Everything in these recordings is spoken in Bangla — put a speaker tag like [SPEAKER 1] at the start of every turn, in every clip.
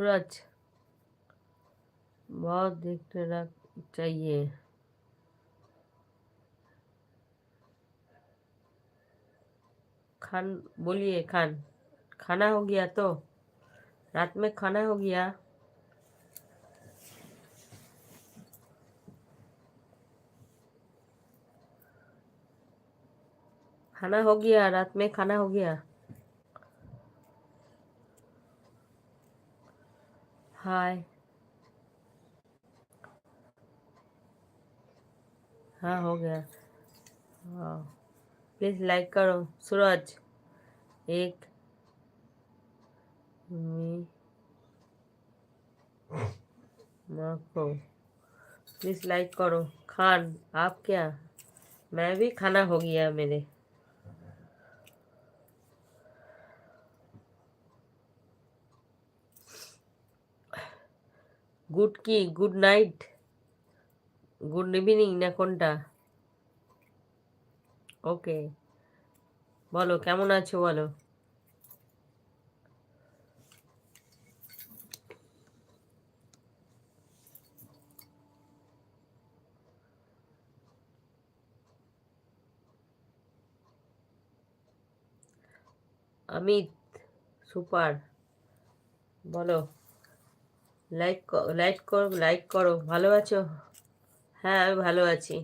[SPEAKER 1] सूरज। बहुत देखना चाहिए। खान, बोलिए खान। खाना हो गया तो? रात में खाना हो गया? खाना हो गया, रात में खाना हो गया? हाय हाँ हो गया। हाँ। प्लीज़ लाइक करो। सूरज। एक। प्लीज़ लाइक करो। खान, आप क्या? मैं भी खाना हो गया मेरे। গুড কি গুড নাইট গুড ইভিনিং না কোনটা? ওকে বলো, কেমন আছো বলো? অমিত সুপার বলো। লাইক লাইক করো লাইক করো ভালো আছো হ্যাঁ আমি ভালো আছি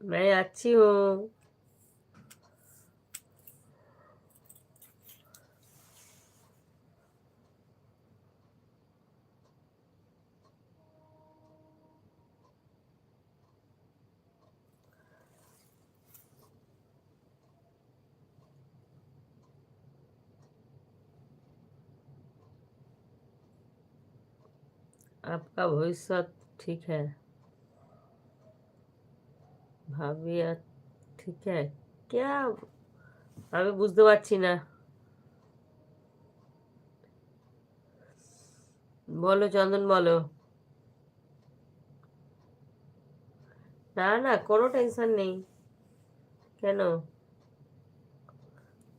[SPEAKER 1] मैं अच्छी हूँ आपका भविष्य ठीक है ভাবিয়া ঠিক है क्या আমি বুঝতে পারছি না বলো চন্দন বলো না না কোনো টেনশন নেই কেন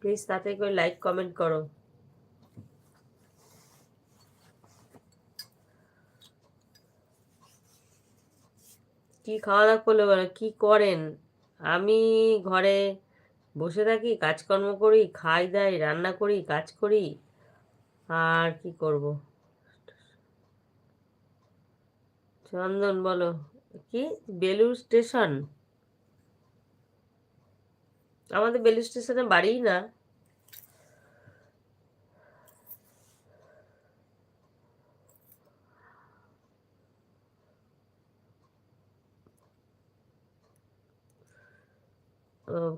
[SPEAKER 1] প্লিজ তাতে করে লাইক কমেন্ট করো কি খাওয়া দাওয়া করলে বলো? কী করেন? আমি ঘরে বসে থাকি, কাজকর্ম করি, খাই দাই, রান্না করি, কাজ করি। আর কি করব? চন্দন বলো। কি? বেলুর স্টেশন? আমাদের বেলুর স্টেশনে বাড়িই না।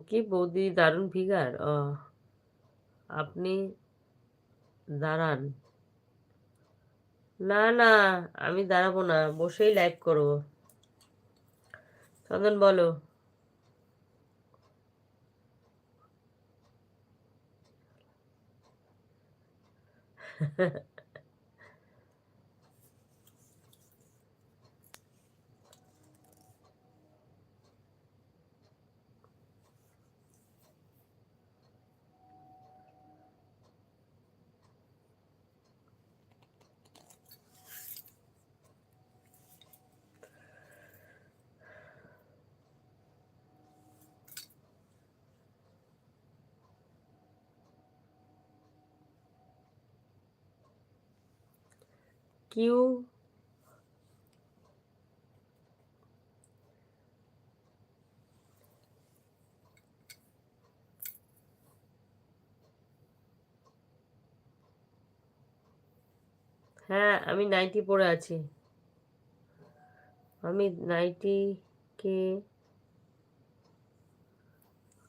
[SPEAKER 1] কি বৌদি দারুণ ফিগার আপনি দাঁড়ান। না না, আমি দাঁড়াবো না, বসেই লাইভ করব। চন্দন, বলো। কিউ হ্যাঁ আমি নাইটি পরে আছি। আমি নাইটি কে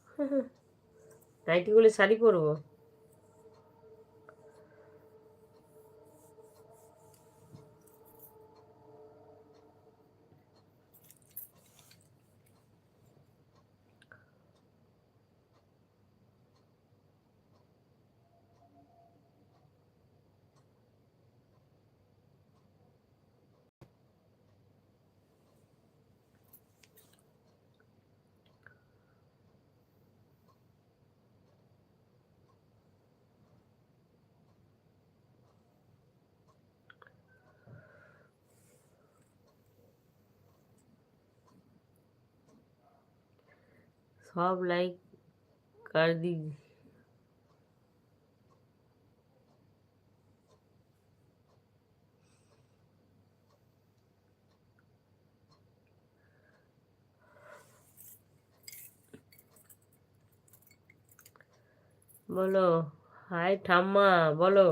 [SPEAKER 1] নাইটি গুলো শাড়ি পরবো? সব লাইক কার দি বলো হাই ঠাম্মা বলো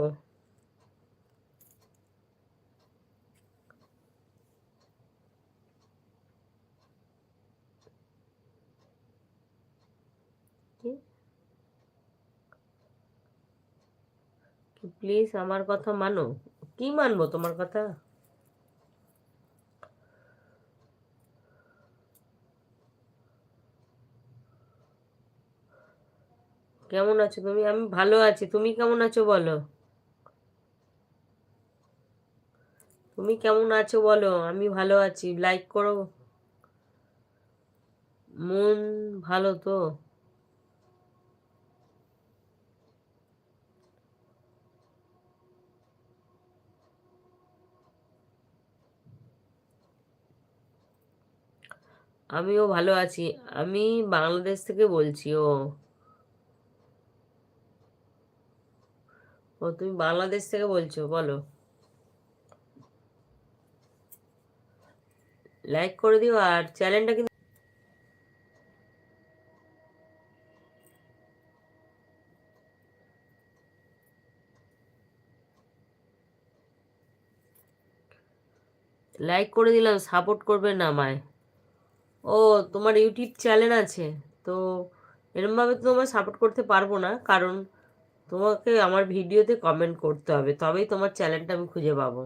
[SPEAKER 1] প্লিজ আমার কথা মানো। কি মানবো তোমার কথা? কেমন আছো তুমি? আমি ভালো আছি। তুমি কেমন আছো বলো? তুমি কেমন আছো বলো? আমি ভালো আছি। লাইক করো। মন ভালো তো? আমিও ভালো আছি। আমি বাংলাদেশ থেকে বলছি, ও। ও, তুমি বাংলাদেশ থেকে বলছো, বলো। লাইক করে দিও আর চ্যানেলটা কিন্তু লাইক করে দিলাম সাপোর্ট করবে না আমায়। ও, তোমার ইউটিউব চ্যানেল আছে, তো এরমভাবে তো তোমায় সাপোর্ট করতে পারব না, কারণ তোমাকে আমার ভিডিওতে কমেন্ট করতে হবে, তবেই তোমার চ্যানেলটা আমি খুঁজে পাবো।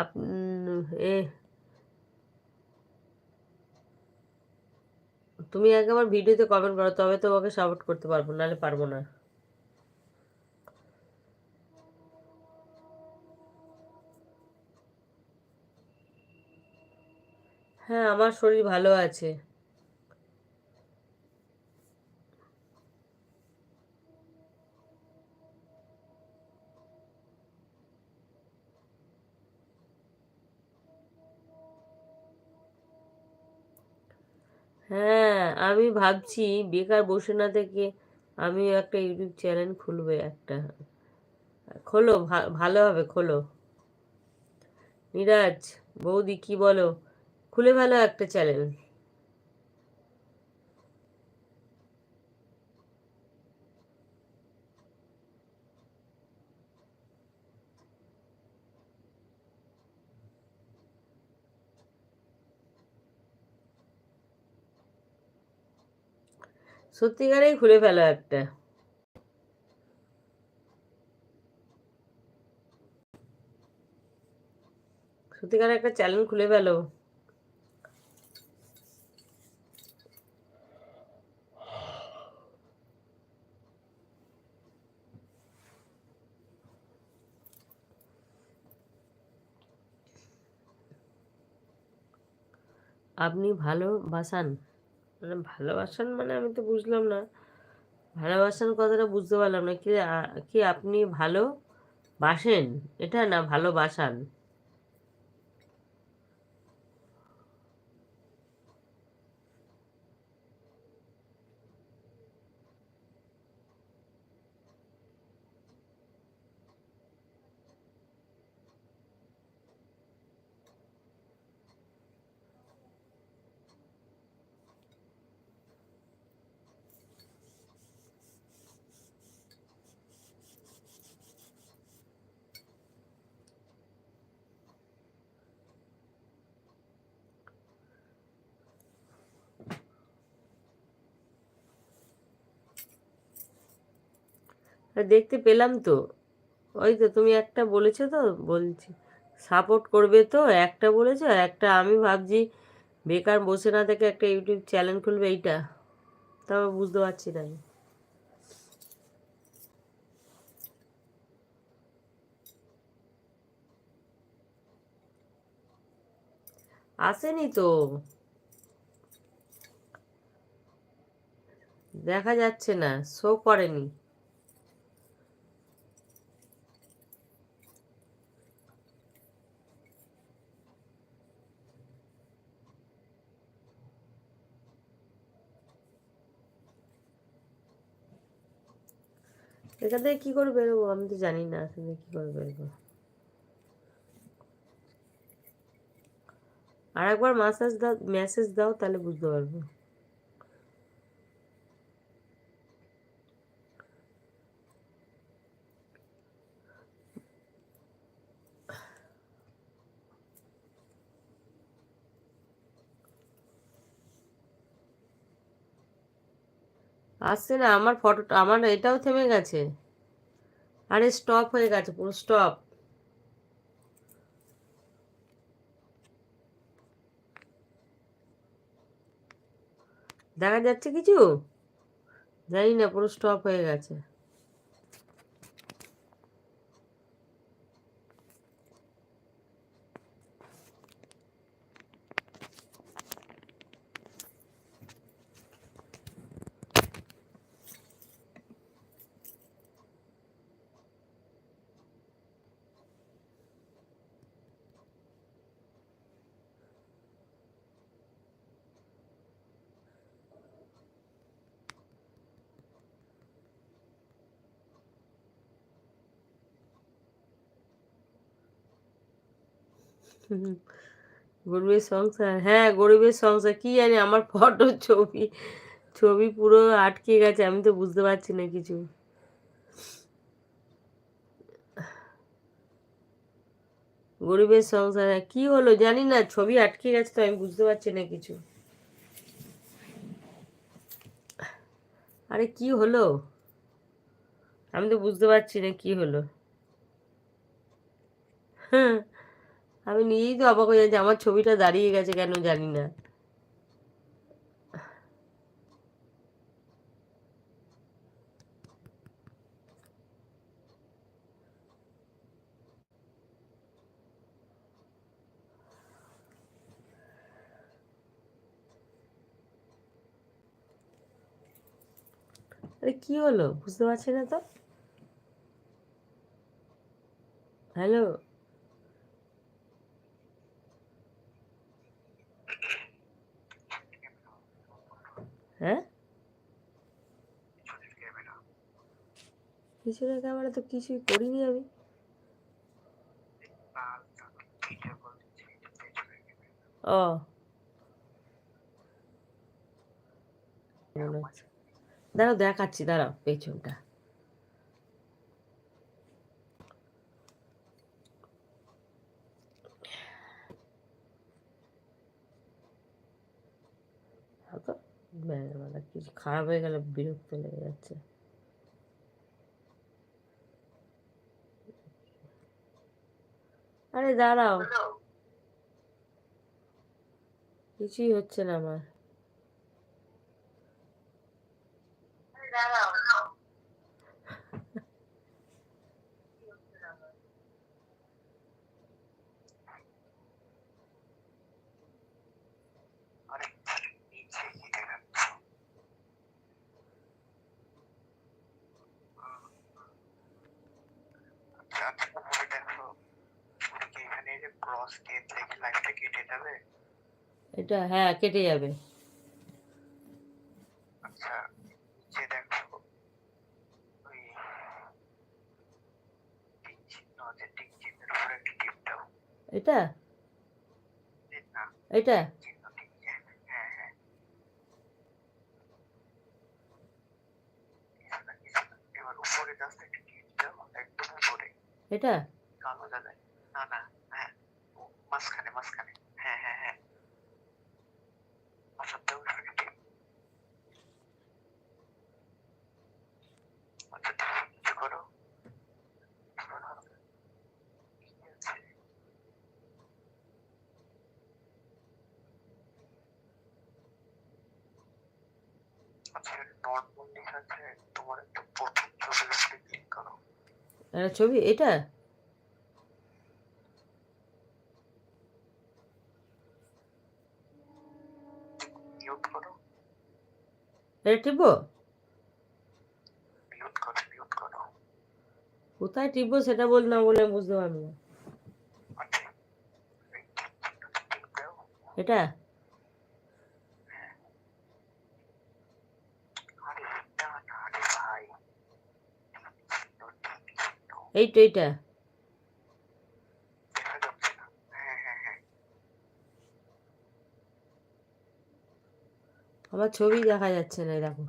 [SPEAKER 1] আপ এ তুমি আগে আমার ভিডিওতে কমেন্ট করো, তবে তো ওকে সাপোর্ট করতে পারব, নাহলে পারব না। হ্যাঁ আমার শরীর ভালো আছে। হ্যাঁ আমি ভাবছি বেকার বসে না থেকে আমি একটা ইউটিউব চ্যানেল খুলবো একটা। খোলো ভালো হবে, খোলো। নিরাজ, বৌদি কি বলো? খুলে ভালো একটা চ্যানেল। সত্যিকারেই খুলে ফেলো একটা। সত্যিকার একটা চ্যানেল খুলে ফেলো। আপনি ভালোবাসান মানে ভালোবাসান মানে আমি তো বুঝলাম না। ভালোবাসান কথাটা বুঝতে পারলাম না। কি কি আপনি ভালো বাসেন? এটা না ভালোবাসান? দেখতে পেলাম তো। ওই তো তুমি একটা বলেছ তো, বলছি। সাপোর্ট করবে তো, একটা বলেছ একটা আমি ভাবছি বেকার বসে না থেকে একটা ইউটিউব চ্যানেল খুলবে এইটা। তবে বুঝতে পারছি না। আসেনি তো। দেখা যাচ্ছে না শো করেনি। এখান থেকে কী করে বেরোবো? আমি তো জানি না এখান থেকে কী করে বেরোবো? আর একবার মাসাজ দাও মেসেজ দাও, তাহলে বুঝতে পারব। আসছে না, আমার ফটোটা আমার এটাও থেমে গেছে। আরে স্টপ হয়ে গেছে পুরো স্টপ দেখা যাচ্ছে কিছু? জানি না, পুরো স্টপ হয়ে গেছে। গরিবের সংসার। হ্যাঁ গরিবের সংসার। কি জানি আমার ফটো ছবি ছবি পুরো আটকে গেছে আমি তো বুঝতে পারছি না কিছু। গরিবের সংসার হ্যাঁ, কি হলো জানি না ছবি আটকে গেছে তো আমি বুঝতে পারছি না কিছু। আরে কি হলো? আমি তো বুঝতে পারছি না কি হলো। হ্যাঁ। আমি নিজেই তো অবাক হয়ে যাচ্ছি, আমার ছবিটা দাঁড়িয়ে গেছে কেন জানি না। আরে কি হলো? বুঝতে পারছি না তো। হ্যালো? হ্যাঁ? পিছনের ক্যামেরা তো কিছুই করিনি আমি। ও। দাঁড়াও দেখাচ্ছি দাঁড়াও পেছনটা। তো মানে কিছু খারাপ হয়ে গেলে বিরক্ত লেগে যাচ্ছে। আরে দাঁড়াও। কিছুই হচ্ছে না আমার
[SPEAKER 2] ক্রস ডেট লেগে লাইফটা কেটে যাবে
[SPEAKER 1] এটা হ্যাঁ কেটে যাবে।
[SPEAKER 2] আচ্ছা নিচে দেখো ওই টিক চিহ্ন আছে টিক চিহ্নের উপরে একটা টিপ দাও।
[SPEAKER 1] এটা? এটা?
[SPEAKER 2] হ্যাঁ হ্যাঁ উপরে
[SPEAKER 1] এটা?
[SPEAKER 2] কালো জায়গায় না না হ্যাঁ মাঝখানে মাঝখানে হ্যাঁ হ্যাঁ হ্যাঁ আচ্ছা দাও একটা টিপ আচ্ছা তুমি কিছু করো কি আছে? আচ্ছা নর্মাল লেখা আছে তোমার একটা প্রথম ক্লিক করো
[SPEAKER 1] ছবি? এটা?
[SPEAKER 2] মিউট করো।
[SPEAKER 1] এটা টিপবো?
[SPEAKER 2] মিউট করো মিউট করো।
[SPEAKER 1] কোথায় টিপবো সেটা বল না বলে বুঝতে পারব
[SPEAKER 2] আচ্ছা।
[SPEAKER 1] এটা
[SPEAKER 2] আরে এটা না রে ভাই
[SPEAKER 1] এই তো এইটা। আমার ছবি দেখা যাচ্ছে না দেখো